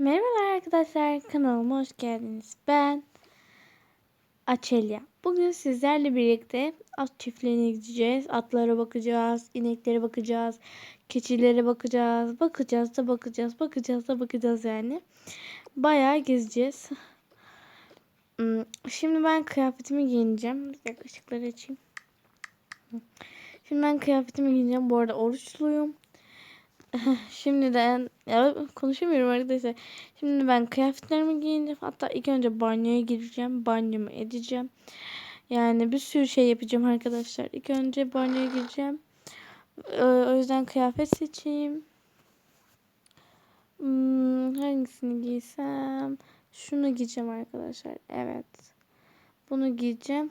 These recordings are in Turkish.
Merhabalar arkadaşlar kanalıma hoş geldiniz. Ben Açelya. Bugün sizlerle birlikte at çiftliğine gideceğiz. Atlara bakacağız, ineklere bakacağız, keçilere bakacağız. Bakacağız da bakacağız, bakacağız da bakacağız yani. Bayağı gezeceğiz. Hmm, Şimdi ben kıyafetimi giyineceğim. Bir dakika ışıkları açayım. Şimdi ben kıyafetimi giyineceğim. Bu arada oruçluyum. Şimdiden ya konuşamıyorum arkadaşlar. Şimdi ben kıyafetlerimi giyineceğim. Hatta ilk önce banyoya gireceğim. Banyomu edeceğim. Yani bir sürü şey yapacağım arkadaşlar. İlk önce banyoya gireceğim. Ee, O yüzden kıyafet seçeyim. Hmm, hangisini giysem? Şunu giyeceğim arkadaşlar. Evet. Bunu giyeceğim.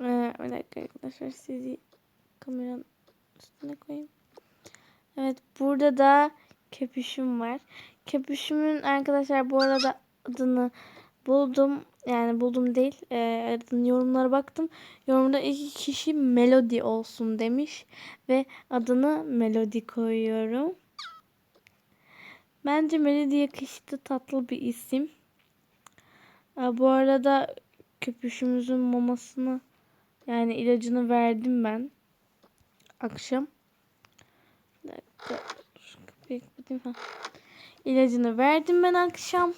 Ee, bir dakika arkadaşlar sizi kameranın üstüne koyayım. Evet burada da köpüşüm var. Köpüşümün arkadaşlar bu arada adını buldum. Yani buldum değil. E, adını yorumlara baktım. Yorumda iki kişi Melody olsun demiş. Ve adını Melody koyuyorum. Bence Melody yakıştı. Tatlı bir isim. E, bu arada köpüşümüzün mamasını yani ilacını verdim ben. Akşam. Bir dakika. Kapatayım. Ha. İlacını verdim ben akşam.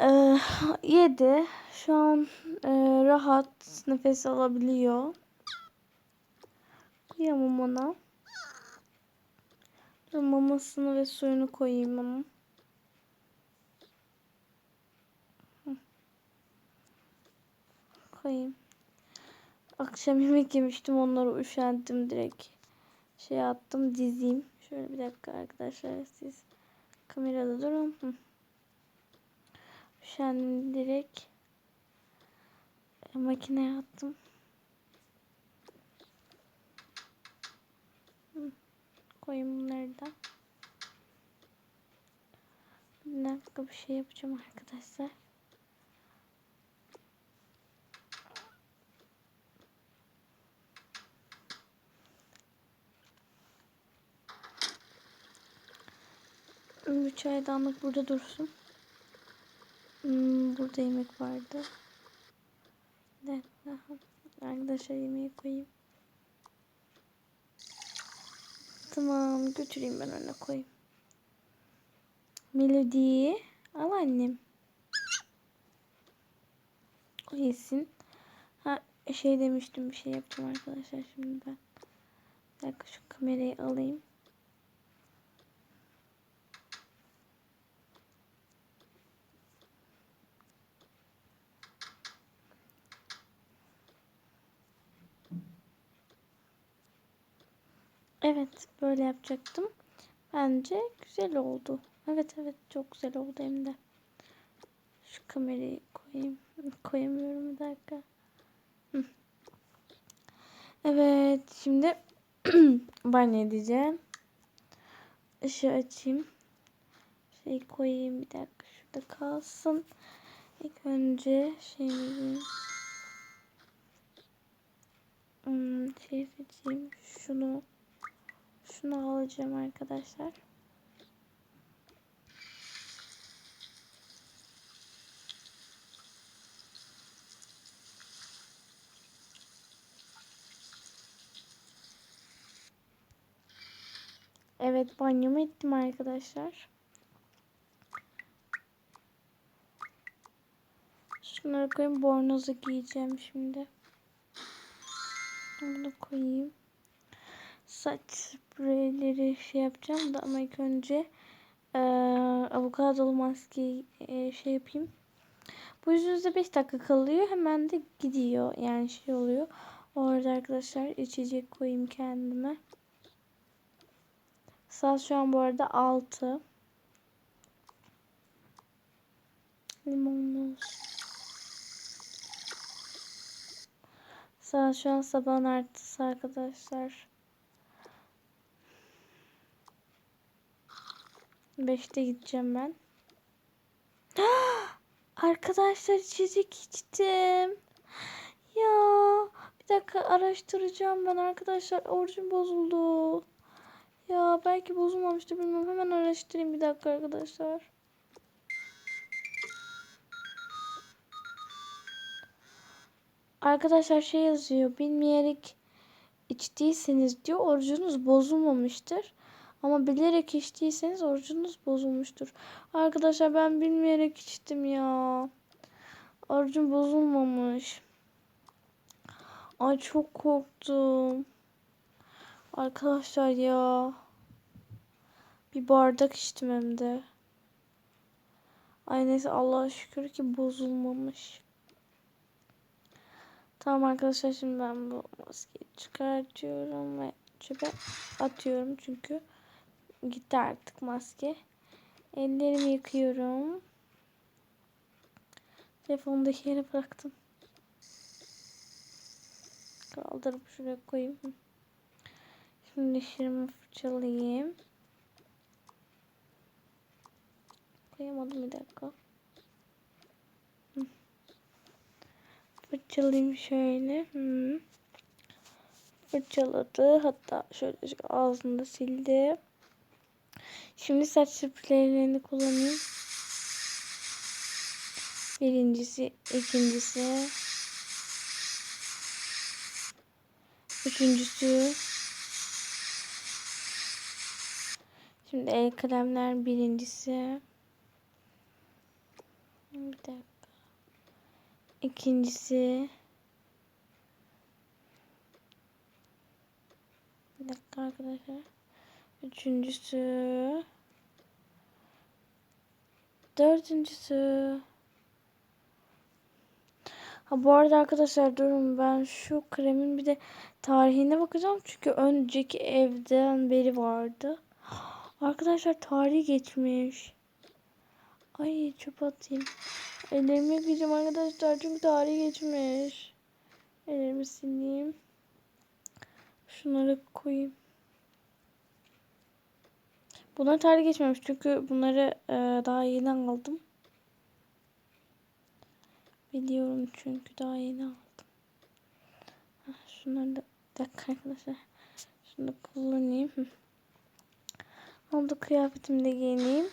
Ee, yedi. Şu an e, rahat nefes alabiliyor. Kıyamam ona. Dur mamasını ve suyunu koyayım onun. Koyayım. Akşam yemek yemiştim onları üşendim direkt. Şey attım dizeyim. Şöyle bir dakika arkadaşlar siz kamerada durun. Hı. Üşendim direkt. Makineye attım. Hı. Koyayım bunları da. Bir dakika bir şey yapacağım arkadaşlar. Bir çaydanlık burada dursun. Hmm, burada yemek vardı. Dakika. Arkadaşlar yemeği koyayım. Tamam götüreyim ben önüne koyayım. Melody. Al annem. O yesin. Ha şey demiştim bir şey yapacağım arkadaşlar şimdi ben. Bir dakika şu kamerayı alayım. Evet böyle yapacaktım. Bence güzel oldu. Evet evet çok güzel oldu hem de. Şu kamerayı koyayım. Koyamıyorum bir dakika. Evet şimdi banyo edeceğim. Işığı açayım. Şey koyayım bir dakika şurada kalsın. İlk önce şeyi hmm, şey seçeyim. Şunu şunu alacağım arkadaşlar. Evet banyomu ettim arkadaşlar. Şunları koyayım. Bornozu giyeceğim şimdi. Bunu koyayım. Saç spreyleri şey yapacağım da ama ilk önce e, avokadolu maskeyi e, şey yapayım. Bu yüzünüzde 5 dakika kalıyor. Hemen de gidiyor. Yani şey oluyor. Orada arkadaşlar içecek koyayım kendime. Saat şu an bu arada 6. Limonlu. Saat şu an sabahın artısı arkadaşlar. 5'te gideceğim ben. Arkadaşlar içecek içtim. Ya bir dakika araştıracağım ben arkadaşlar. Orucum bozuldu. Ya belki bozulmamıştır bilmiyorum. Hemen araştırayım bir dakika arkadaşlar. Arkadaşlar şey yazıyor. Bilmeyerek içtiyseniz diyor orucunuz bozulmamıştır. Ama bilerek içtiyseniz orucunuz bozulmuştur. Arkadaşlar ben bilmeyerek içtim ya. Orucum bozulmamış. Ay çok korktum. Arkadaşlar ya. Bir bardak içtim hem de. Ay neyse Allah'a şükür ki bozulmamış. Tamam arkadaşlar şimdi ben bu maskeyi çıkartıyorum ve çöpe atıyorum çünkü gitti artık maske. Ellerimi yıkıyorum. Telefonu da yere bıraktım. Kaldırıp şuraya koyayım. Şimdi dişlerimi fırçalayayım. Koyamadım bir dakika. Fırçalayayım şöyle. Hı. Fırçaladı. Hatta şöyle ağzını da sildi. Şimdi saç spreylerini kullanayım. Birincisi, ikincisi. Üçüncüsü. Şimdi el kremler birincisi. Bir dakika. İkincisi. Bir dakika arkadaşlar. Üçüncüsü. Dördüncüsü. Ha bu arada arkadaşlar durun ben şu kremin bir de tarihine bakacağım. Çünkü önceki evden beri vardı. Arkadaşlar tarihi geçmiş. Ay çöp atayım. Ellerimi yıkayacağım arkadaşlar çünkü tarihi geçmiş. Ellerimi sileyim. Şunları koyayım. Bunlar tarih geçmemiş çünkü bunları e, daha yeni aldım. Biliyorum çünkü daha yeni aldım. Heh, Şunları da bir dakika arkadaşlar. Şunu da kullanayım. Oldu kıyafetimi de giyineyim.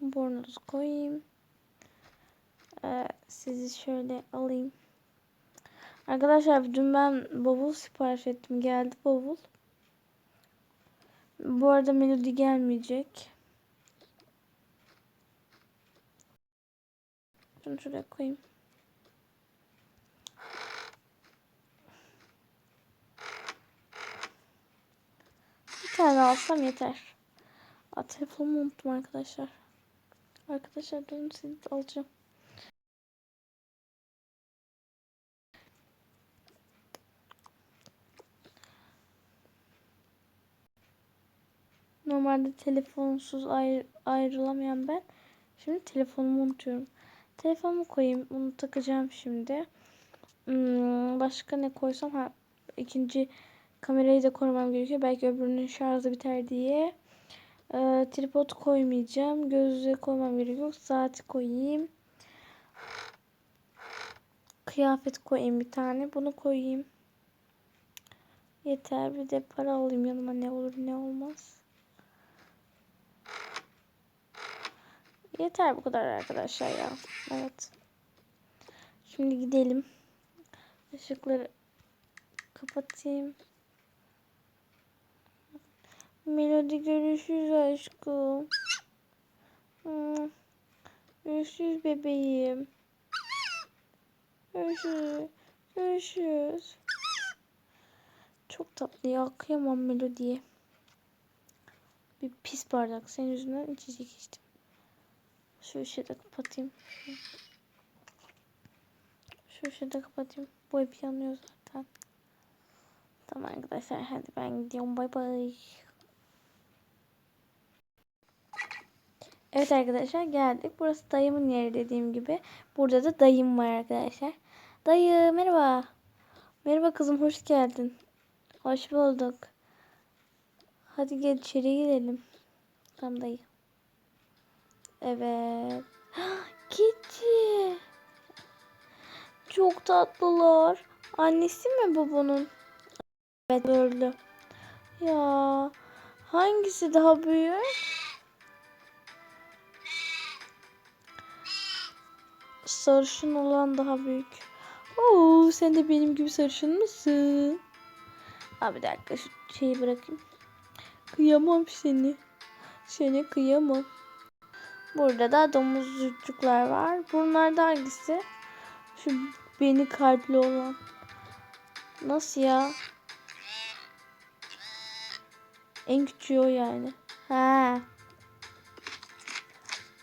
Bornozu koyayım. Ee, sizi şöyle alayım. Arkadaşlar dün ben bavul sipariş ettim. Geldi bavul. Bu arada melodi gelmeyecek. Şunu şuraya koyayım. Bir tane alsam yeter. Aa, telefonumu unuttum arkadaşlar. Arkadaşlar durun sizi alacağım. Normalde telefonsuz ayrı, ayrılamayan ben. Şimdi telefonumu unutuyorum. Telefonumu koyayım. Bunu takacağım şimdi. Hmm, başka ne koysam? Ha, ikinci kamerayı da korumam gerekiyor. Belki öbürünün şarjı biter diye. Ee, tripod koymayacağım. Gözlüğü koymam gerekiyor. Saati koyayım. Kıyafet koyayım bir tane. Bunu koyayım. Yeter. Bir de para alayım yanıma ne olur ne olmaz. Yeter bu kadar arkadaşlar ya. Evet. Şimdi gidelim. Işıkları kapatayım. Melodi görüşürüz aşkım. Hmm. Görüşürüz bebeğim. Görüşürüz. Görüşürüz. Çok tatlı ya. Kıyamam Melodi'ye. Bir pis bardak. Senin yüzünden içecek içtim. Şu ışığı da kapatayım. Şu ışığı da kapatayım. Bu hep yanıyor zaten. Tamam arkadaşlar hadi ben gidiyorum. Bay bay. Evet arkadaşlar geldik. Burası dayımın yeri dediğim gibi. Burada da dayım var arkadaşlar. Dayı merhaba. Merhaba kızım hoş geldin. Hoş bulduk. Hadi gel içeri girelim. Tamam dayı. Evet. Kitty. Çok tatlılar. Annesi mi bu bunun? Evet öldü. Ya hangisi daha büyük? Sarışın olan daha büyük. Oo, sen de benim gibi sarışın mısın? Abi bir dakika şu şeyi bırakayım. Kıyamam seni. Seni kıyamam. Burada da domuzcuklar var. Bunlar da hangisi? Şu beni kalpli olan. Nasıl ya? En küçüğü o yani. He.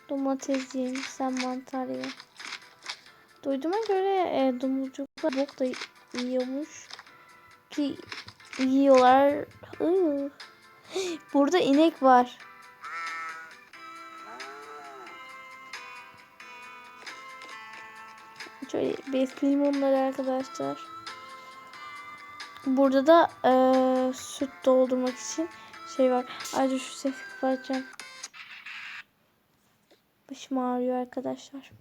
Domates yiyin. Sen mantar ye. Duyduğuma göre e, domuzcuklar bok da yiyormuş. Ki yiyorlar. Burada inek var. Besleyeyim onları arkadaşlar. Burada da eee, süt doldurmak için şey var. Ayrıca şu sesi kapatacağım. Başım ağrıyor arkadaşlar.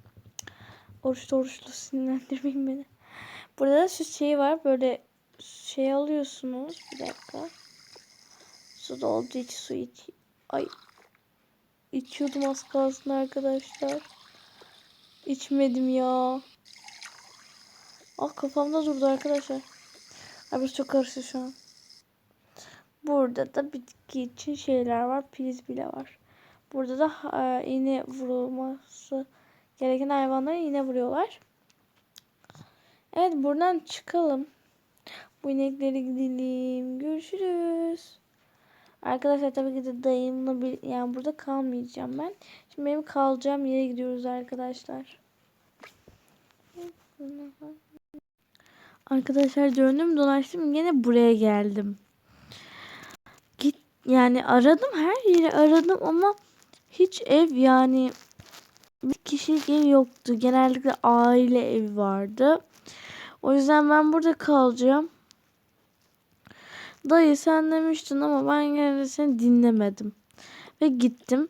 Oruçlu oruçlu sinirlendirmeyin beni. Burada da süt şeyi var. Böyle şey alıyorsunuz. Bir dakika. Su doldu iç su iç. Ay. İçiyordum az kalsın arkadaşlar. İçmedim ya. Ah kafamda durdu arkadaşlar. Burası çok karıştı şu an. Burada da bitki için şeyler var. Priz bile var. Burada da e, iğne vurulması gereken hayvanlara iğne vuruyorlar. Evet buradan çıkalım. Bu inekleri gidelim. Görüşürüz. Arkadaşlar tabii ki de dayımla bir yani burada kalmayacağım ben. Şimdi benim kalacağım yere gidiyoruz arkadaşlar. Arkadaşlar döndüm dolaştım yine buraya geldim. Git yani aradım her yeri aradım ama hiç ev yani bir kişilik ev yoktu. Genellikle aile evi vardı. O yüzden ben burada kalacağım. Dayı sen demiştin ama ben gene de seni dinlemedim. Ve gittim.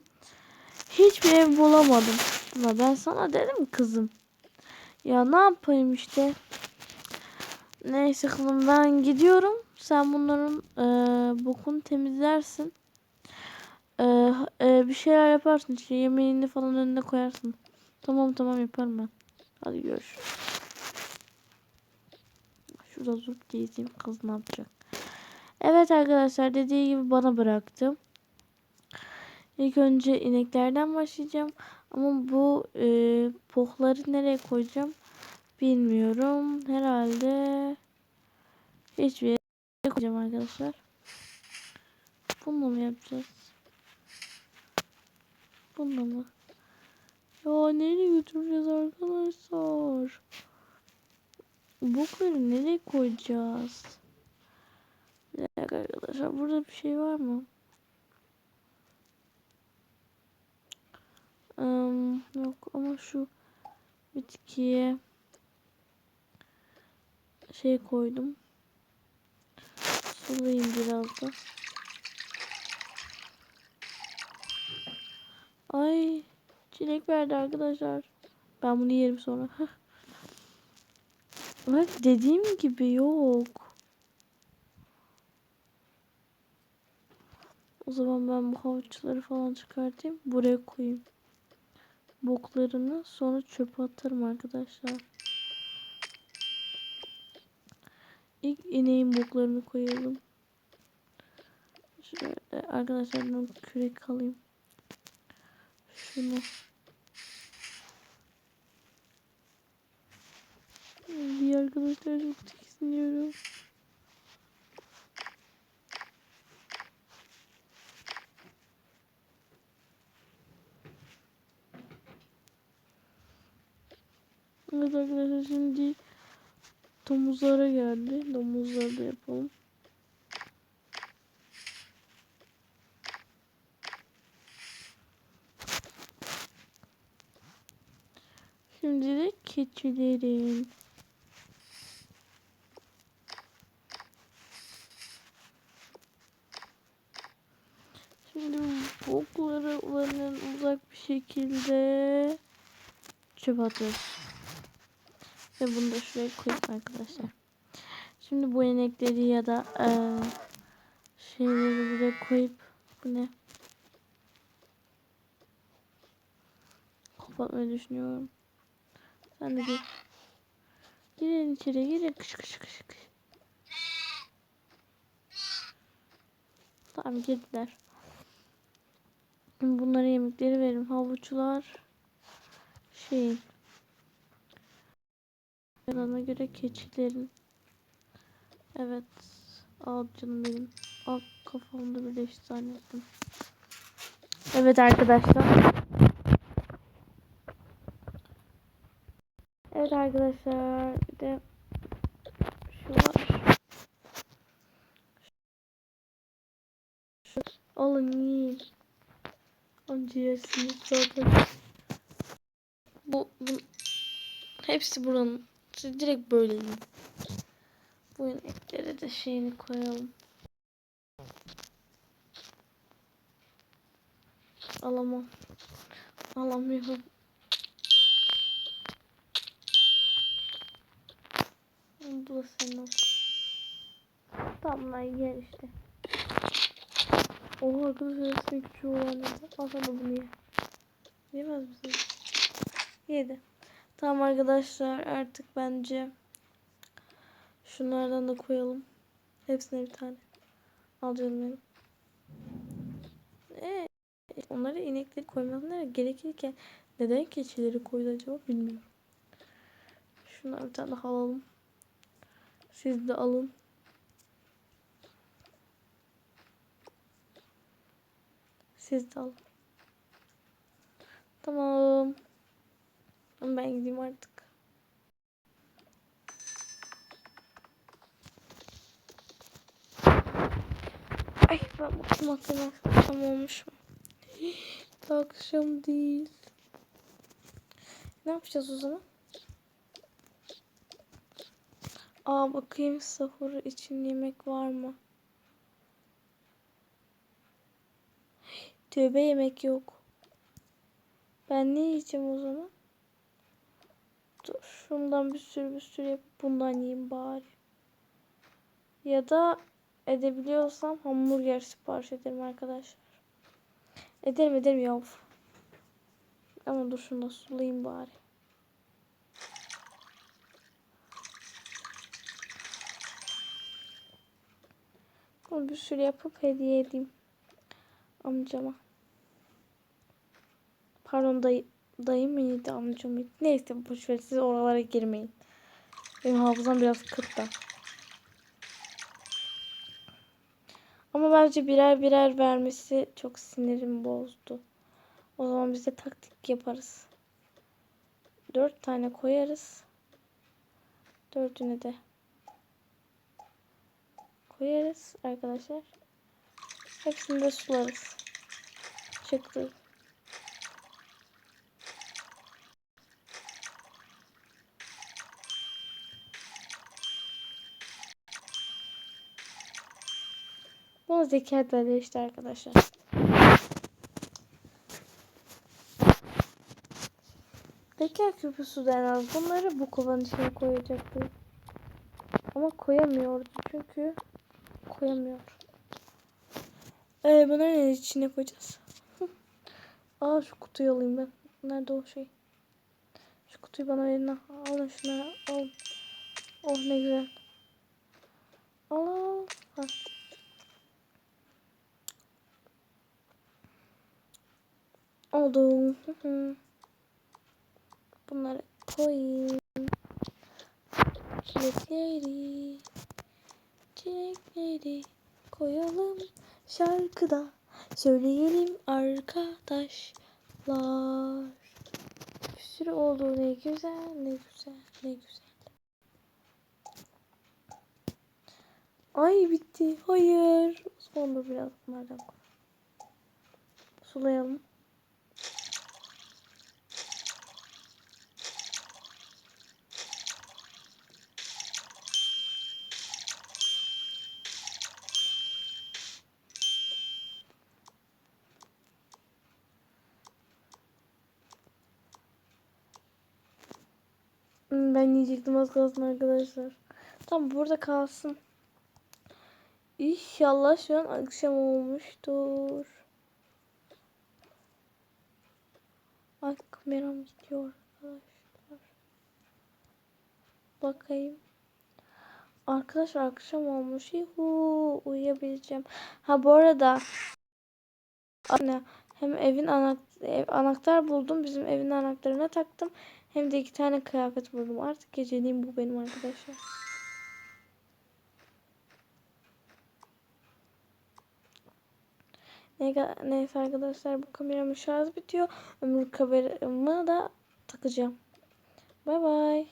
Hiçbir ev bulamadım. Ama ben sana dedim kızım. Ya ne yapayım işte. Neyse kızım ben gidiyorum. Sen bunların e, bokunu temizlersin. E, e, bir şeyler yaparsın. İşte yemeğini falan önüne koyarsın. Tamam tamam yaparım ben. Hadi görüşürüz. Şurada zup gezeyim. Kız ne yapacak? Evet arkadaşlar dediği gibi bana bıraktım. İlk önce ineklerden başlayacağım. Ama bu e, pohları nereye koyacağım bilmiyorum. Herhalde hiçbir yere koyacağım arkadaşlar. Bununla mı yapacağız? Bununla mı? Ya nereye götüreceğiz arkadaşlar? Bokları nereye koyacağız? Bir dakika arkadaşlar burada bir şey var mı? Um, yok ama şu bitkiye şey koydum. Sulayayım biraz da. Ay çilek verdi arkadaşlar. Ben bunu yerim sonra. Bak dediğim gibi yok. O zaman ben bu havuçları falan çıkartayım. Buraya koyayım. Boklarını sonra çöpe atarım arkadaşlar. İlk ineğin boklarını koyalım. Şöyle arkadaşlar ben kürek alayım. Şunu. Bir arkadaşlar çok tiksiniyorum. Evet arkadaşlar şimdi domuzlara geldi. Domuzları da yapalım. Şimdi de keçilerin. Şimdi bokları onların uzak bir şekilde çöp atıyoruz. Ve bunu da şuraya koyayım arkadaşlar. Şimdi bu inekleri ya da e, şeyleri buraya koyup bu ne? Kapatmayı düşünüyorum. Sen de gir. Girin içeri girin. Kış kış kış kış. Tamam girdiler. Bunlara yemekleri verin. Havuçlar şey Yanına göre keçilerin. Evet. Al canım benim. Al kafamda birleşti zannettim. Evet arkadaşlar. Evet arkadaşlar. Bir de şu var. Şu, alın yiyin. Yersiniz zaten. Bu, bu hepsi buranın. Siz direkt böyle yiyin. Bu ineklere de şeyini koyalım. Alamam. Alamıyorum. Bu da senin. Tamam yer işte. Oha arkadaşlar hepsinin küçüğü olan? Al de bunu ye. Yemez misin? Yedi. Tamam arkadaşlar artık bence şunlardan da koyalım. Hepsine bir tane. Al canım benim. Ee, onları inekleri koymaları gerekirken neden keçileri koydu acaba bilmiyorum. Şundan bir tane daha alalım. Siz de alın. Siz de alın. Tamam. Ben gideyim artık. Ay ben bakayım akşam akşam olmuş mu? Akşam değil. Ne yapacağız o zaman? Aa bakayım sahur için yemek var mı? Tövbe yemek yok. Ben ne yiyeceğim o zaman? Şundan bir sürü bir sürü yapıp bundan yiyeyim bari. Ya da edebiliyorsam hamburger sipariş ederim arkadaşlar. Ederim ederim yav. Ama dur şunu da sulayayım bari. Bunu bir sürü yapıp hediye edeyim. Amcama. Pardon dayı, dayı mıydı amcam mıydı? Neyse boşver siz oralara girmeyin. Benim hafızam biraz kıt. Ama bence birer birer vermesi çok sinirimi bozdu. O zaman biz de taktik yaparız. Dört tane koyarız. Dördünü de koyarız arkadaşlar. Hepsini de sularız. Çıktı. Bunu zeka da işte arkadaşlar. Zeka küpüsü de en az. Bunları bu kovanın içine koyacaktı. Ama koyamıyordu çünkü koyamıyor. Ee, bunları ne içine koyacağız? Aa şu kutuyu alayım ben. Nerede o şey? Şu kutuyu bana verin. Alın şunu. Al. Oh ne güzel. Al al. Ha. Oldu. Bunları koyayım. Çilekleri. Çilekleri koyalım şarkıda. Söyleyelim arkadaşlar. Bir sürü oldu ne güzel ne güzel ne güzel. Ay bitti. Hayır. Sonra biraz bunlardan koy. Sulayalım. Hmm, Ben yiyecektim az kalsın arkadaşlar. Tamam burada kalsın. İnşallah şu an akşam olmuştur. Ay kameram gidiyor arkadaşlar. Bakayım. Arkadaşlar akşam olmuş. Yuhu, uyuyabileceğim. Ha bu arada anne hem evin anak ev, anahtar buldum. Bizim evin anahtarına taktım. Hem de iki tane kıyafet buldum. Artık geceliğim bu benim arkadaşlar. Ne- Neyse arkadaşlar bu kameramın şarjı bitiyor. Ömür kameramı da takacağım. Bay bay.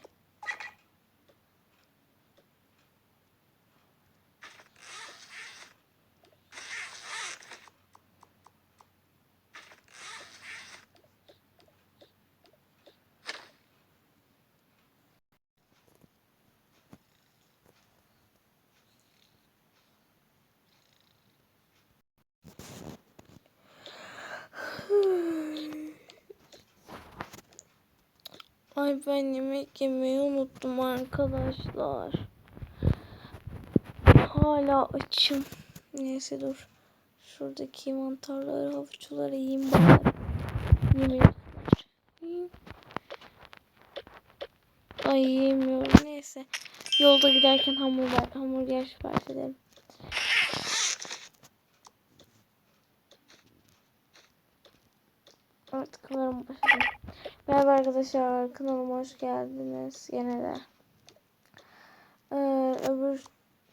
Ay ben yemek yemeyi unuttum arkadaşlar. Hala açım. Neyse dur. Şuradaki mantarları, havuçları yiyeyim bari. Yiyeyim. Ay yemiyorum. Neyse. Yolda giderken hamburger, hamburger sipariş edelim. Evet kameram başladı. Merhaba arkadaşlar kanalıma hoş geldiniz gene de. Ee, öbür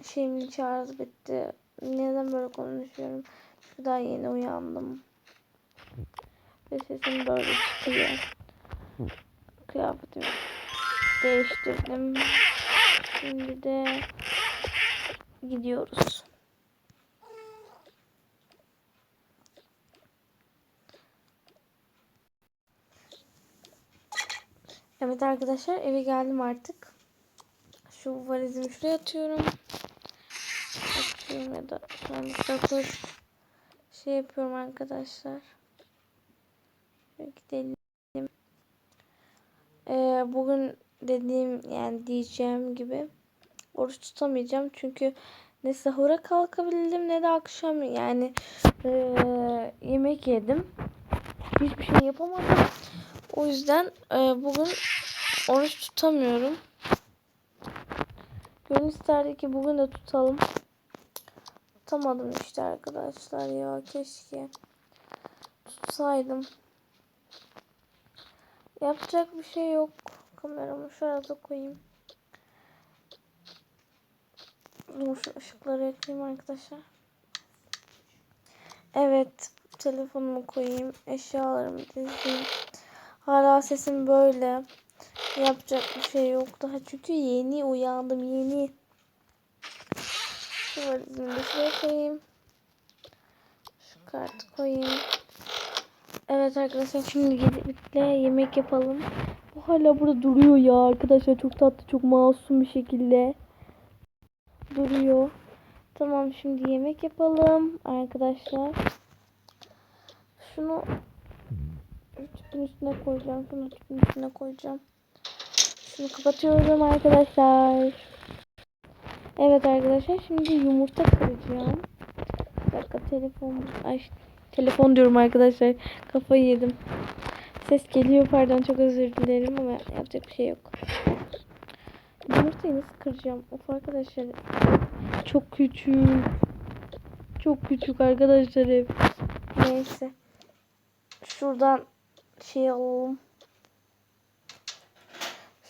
şeyimin şarjı bitti. Neden böyle konuşuyorum? Çünkü daha yeni uyandım. Ve sesim böyle çıkıyor. Kıyafetimi değiştirdim. Şimdi de gidiyoruz. Evet arkadaşlar eve geldim artık. Şu valizimi şuraya atıyorum. Atıyorum ya da an satır şey yapıyorum arkadaşlar. Şöyle gidelim. Ee, bugün dediğim yani diyeceğim gibi oruç tutamayacağım çünkü ne sahura kalkabildim ne de akşam yani ee, yemek yedim. Hiçbir şey yapamadım. O yüzden e, bugün oruç tutamıyorum. Gönül isterdi ki bugün de tutalım. Tutamadım işte arkadaşlar ya keşke tutsaydım. Yapacak bir şey yok. Kameramı şurada koyayım. Dur şu ışıkları yakayım arkadaşlar. Evet telefonumu koyayım. Eşyalarımı dizeyim. Hala sesim böyle. Yapacak bir şey yok daha. Çünkü yeni uyandım. Yeni. Şu valizimi de şuraya koyayım. Şu kartı koyayım. Evet arkadaşlar şimdi gidip birlikte yemek yapalım. Bu hala burada duruyor ya arkadaşlar. Çok tatlı, çok masum bir şekilde duruyor. Tamam şimdi yemek yapalım arkadaşlar. Şunu üstüne koyacağım. Şunu üstüne koyacağım. Şunu kapatıyorum arkadaşlar. Evet arkadaşlar şimdi yumurta kıracağım. Bir dakika telefon. Ay telefon diyorum arkadaşlar. Kafayı yedim. Ses geliyor pardon çok özür dilerim ama yapacak bir şey yok. Yumurtayı nasıl kıracağım? Of arkadaşlar. Çok küçük. Çok küçük arkadaşlar hep. Neyse. Şuradan şey alalım.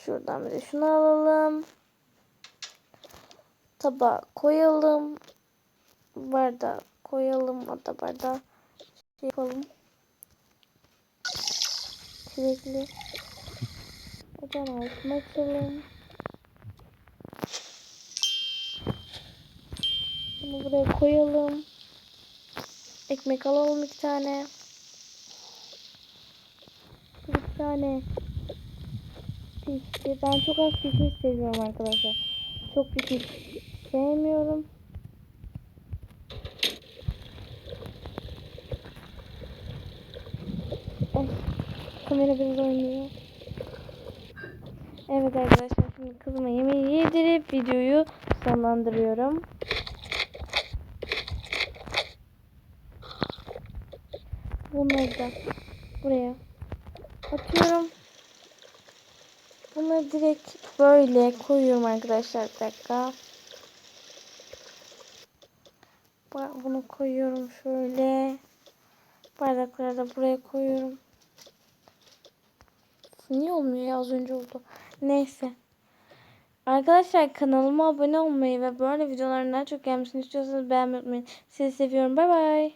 Şuradan bir de şunu alalım. Tabağa koyalım. Bardağı koyalım. Hatta bardağı şey yapalım. Çilekli. Ocağın altına açalım. Bunu buraya koyalım. Ekmek alalım iki tane. Bir tane pişti. Ben çok az pişmiş seviyorum arkadaşlar. Çok pişmiş sevmiyorum. Ay, kamera biraz oynuyor. Evet arkadaşlar şimdi kızıma yemeği yedirip videoyu sonlandırıyorum. Bunları da buraya Bunları direkt böyle koyuyorum arkadaşlar. Bir dakika. Bu- Bunu koyuyorum şöyle. Bardakları da buraya koyuyorum. Niye olmuyor ya az önce oldu. Neyse. Arkadaşlar kanalıma abone olmayı ve böyle videoların daha çok gelmesini istiyorsanız beğenmeyi unutmayın. Sizi seviyorum. Bay bay.